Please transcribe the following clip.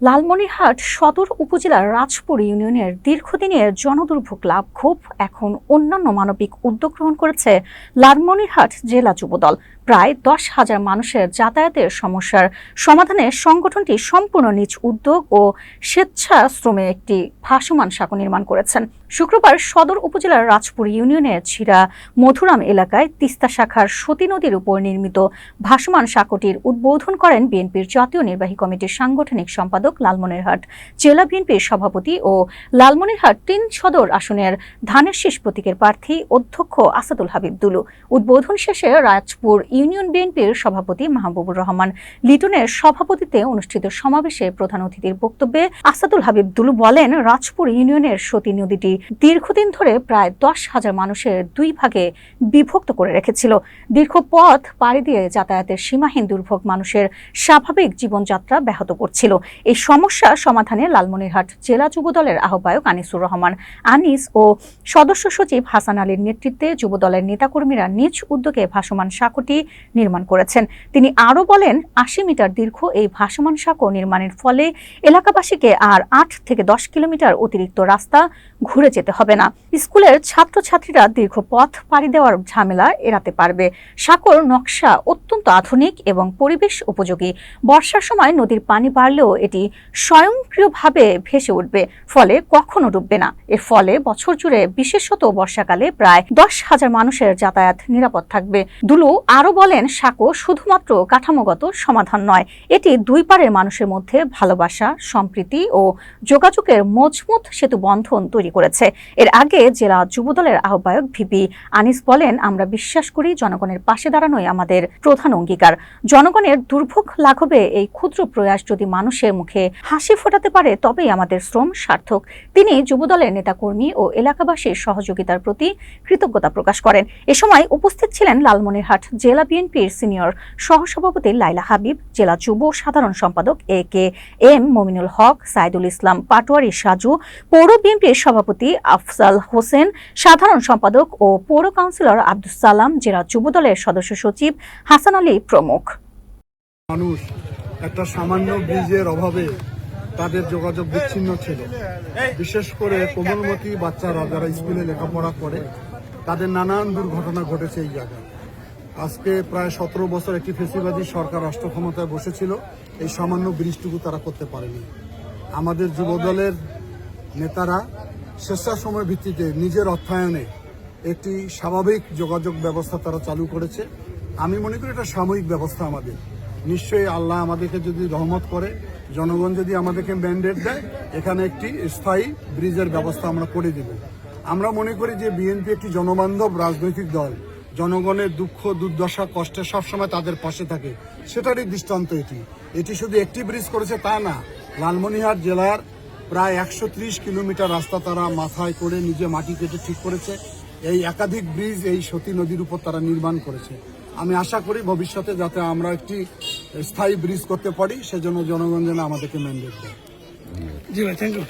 লালমনিরহাট সদর উপজেলার রাজপুর ইউনিয়নের দীর্ঘদিনের জনদুর্ভোগ লাভ ক্ষোভ এখন অন্যান্য মানবিক উদ্যোগ গ্রহণ করেছে লালমনিরহাট জেলা যুবদল। প্রায় দশ হাজার মানুষের যাতায়াতের সমস্যার সমাধানে সংগঠনটি সম্পূর্ণ নিজ উদ্যোগ ও স্বেচ্ছাশ্রমে একটি ভাসমান সাঁকো নির্মাণ করেছেন। শুক্রবার সদর উপজেলার রাজপুর ইউনিয়নের ছিরা মধুরাম এলাকায় তিস্তা শাখার সতী নদীর উপর নির্মিত ভাসমান সাঁকোটির উদ্বোধন করেন বিএনপির জাতীয় নির্বাহী কমিটির সাংগঠনিক সম্পাদক লালমনিরহাট। জেলা বিএনপির সভাপতি ও লালমনিরহাট তিন সদর আসনের ধানের শেষ প্রতীকের প্রার্থী অধ্যক্ষ আসাদুল হাবিব দুলু। উদ্বোধন শেষে রাজপুর ইউনিয়ন বিএনপির সভাপতি মাহবুবুর রহমান লিটনের সভাপতিতে অনুষ্ঠিত সমাবেশে প্রধান অতিথির বক্তব্যে আসাদুল হাবিব দুলু বলেন, রাজপুর ইউনিয়নের সতী নদীটি দীর্ঘদিন ধরে প্রায় দশ হাজার মানুষের দুই ভাগে বিভক্ত করে রেখেছিল। দীর্ঘ পথ পাড়ি দিয়ে যাতায়াতের সীমাহীন দুর্ভোগ মানুষের স্বাভাবিক জীবনযাত্রা ব্যাহত করছিল। এই সমস্যা সমাধানে লালমনিরহাট জেলা যুবদলের আহ্বায়ক আনিসুর রহমান, আনিস ও সদস্য সচিব হাসান আলীর নেতৃত্বে যুবদলের নেতাকর্মীরা নিজ উদ্যোগে ভাসমান সাঁকোটি নির্মাণ করেছেন। তিনি আরও বলেন, আশি মিটার দীর্ঘ এই ভাসমান সাঁকো নির্মাণের ফলে এলাকাবাসীকে আর আট থেকে দশ কিলোমিটার অতিরিক্ত রাস্তা ঘুরে যেতে হবে না। স্কুলের ছাত্রছাত্রীরা দীর্ঘ পথ পাড়ি দেওয়ার ঝামেলা এড়াতে পারবে। সাঁকোর নকশা অত্যন্ত আধুনিক এবং পরিবেশ উপযোগী। বর্ষার সময় নদীর পানি বাড়লেও এটি স্বয়ংক্রিয়ভাবে ভেসে উঠবে, ফলে কখনো ডুববে না। এর ফলে বছর জুড়ে বিশেষত বর্ষাকালে প্রায় দশ হাজার মানুষের যাতায়াত নিরাপদ থাকবে। দুলু আরও বলেন, সাঁকো শুধুমাত্র কাঠামোগত সমাধান নয়, এটি দুই পারের মানুষের মধ্যে ভালোবাসা, সম্প্রীতি ও যোগাযোগের মজবুত সেতু বন্ধন তৈরি করেছে। এর আগে জেলা যুবদলের আহ্বায়ক ভিপি আনিস বলেন, আমরা বিশ্বাস করি জনগণের পাশে দাঁড়ানোই আমাদের প্রধান অঙ্গীকার। জনগণের দুর্ভোগ লাঘবে এই ক্ষুদ্র প্রয়াস যদি মানুষের মুখে হাসি ফোটাতে পারে, তবেই আমাদের শ্রম সার্থক। তিনি যুবদলের নেতাকর্মী ও এলাকাবাসীর সহযোগিতার প্রতি কৃতজ্ঞতা প্রকাশ করেন। এ সময় উপস্থিত ছিলেন লালমনিরহাট জেলা বিএনপির সিনিয়র সহসভাপতি লাইলা হাবিব, জেলা যুব সাধারণ সম্পাদক A K M Mominul Haque, Saidul Islam Patwari Saju, পৌর বিএনপির সভাপতি আফজাল হোসেন, সাধারণ সম্পাদক ও পৌর কাউন্সিলর আব্দুস সালাম, জেলা যুবদলের সদস্য সচিব হাসান আলী প্রমুখ। মানুষ একটা সামান্য ব্রিজের অভাবে তাদের যোগাযোগ বিচ্ছিন্ন ছিল। বিশেষ করে কোমলমতি বাচ্চারা যারা স্কুলে লেখাপড়া করে, তাদের নানান দুর্ঘটনা ঘটেছে এই জায়গায়। আজকে প্রায় সতেরো বছর একটি ফেসিবাদী সরকার রাষ্ট্র ক্ষমতায় বসেছিল, এই সামান্য ব্রিজটুকু তারা করতে পারেনি। আমাদের যুবদলের নেতারা স্বেচ্ছাসময় ভিত্তিতে নিজের অর্থায়নে একটি স্বাভাবিক যোগাযোগ ব্যবস্থা তারা চালু করেছে। আমি মনে করি এটা সাময়িক ব্যবস্থা আমাদের। নিশ্চয়ই আল্লাহ আমাদেরকে যদি রহমত করে, জনগণ যদি আমাদেরকে ম্যান্ডেট দেয়, এখানে একটি স্থায়ী ব্রিজের ব্যবস্থা আমরা করে দেব। আমরা মনে করি যে বিএনপি একটি জনবান্ধব রাজনৈতিক দল। জনগণের দুঃখ, দুর্দশা, কষ্টে সবসময় তাদের পাশে থাকে। সেটারই দৃষ্টান্ত এটি। এটি শুধু একটি ব্রিজ করেছে তা না, লালমনিরহাট জেলার প্রায় একশো ত্রিশ কিলোমিটার রাস্তা তারা মাথায় করে নিজে মাটি কেটে ঠিক করেছে। এই একাধিক ব্রিজ এই সতী নদীর উপর তারা নির্মাণ করেছে। আমি আশা করি ভবিষ্যতে যাতে আমরা একটি স্থায়ী ব্রিজ করতে পারি, সেজন্য জনগণ যেন আমাদেরকে ম্যান্ডেট দেয়। জি ভাই থ্যাংক ইউ